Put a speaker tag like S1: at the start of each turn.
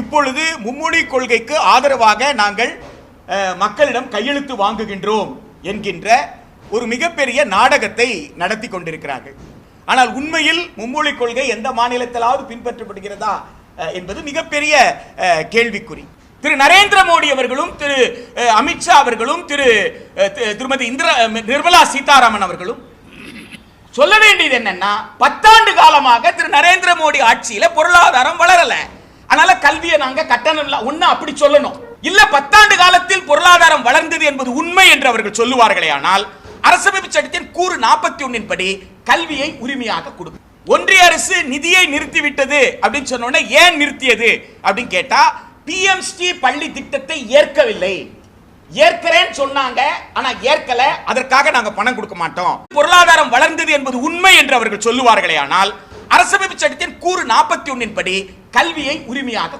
S1: இப்பொழுது மும்மொழி கொள்கைக்கு ஆதரவாக நாங்கள் மக்களிடம் கையெழுத்து வாங்குகின்றோம் என்கின்ற ஒரு மிகப்பெரிய நாடகத்தை நடத்தி கொண்டிருக்கிறார்கள். ஆனால் உண்மையில் மும்மொழி கொள்கை எந்த மாநிலத்திலாவது பின்பற்றப்படுகிறதா என்பது மிகப்பெரிய கேள்விக்குறி. திரு நரேந்திர மோடி அவர்களும் திரு அமித்ஷா அவர்களும் திரு திருமதி இந்திரா நிர்மலா சீதாராமன் அவர்களும் சொல்ல வேண்டியது என்னன்னா பத்தாண்டு காலமாக திரு நரேந்திர மோடி ஆட்சியில் பொருளாதாரம் வளரலை. அதனால கல்வியை நாங்க கட்டணம் இல்ல ஒண்ணு அப்படி சொல்லணும். இல்ல பத்தாண்டு காலத்தில் பொருளாதாரம் வளர்ந்தது என்பது உண்மை என்று அவர்கள் சொல்லுவார்களே ஆனால் அரசமைப்பு சட்டத்தின் கூறு நாற்பத்தி ஒன்னின் படி கல்வியை உரிமையாக கொடுக்கும். ஒன்றிய அரசு நிதியை நிறுத்திவிட்டது அப்படின்னு சொன்னோடனே ஏன் நிறுத்தியது அப்படின்னு கேட்டா பிஎம்ஸ்டி பள்ளி திட்டத்தை ஏற்கவில்லை. ஏற்கிறேன்னு சொன்னாங்க ஆனா ஏற்கல அதற்காக நாங்க பணம் கொடுக்க மாட்டோம். பொருளாதாரம் வளர்ந்தது என்பது உண்மை என்று அவர்கள் சொல்லுவார்களே ஆனால் அரசமைப்பு சட்டத்தின் கூறு நாற்பத்தி ஒன்னின் படி கல்வியை உரிமையாக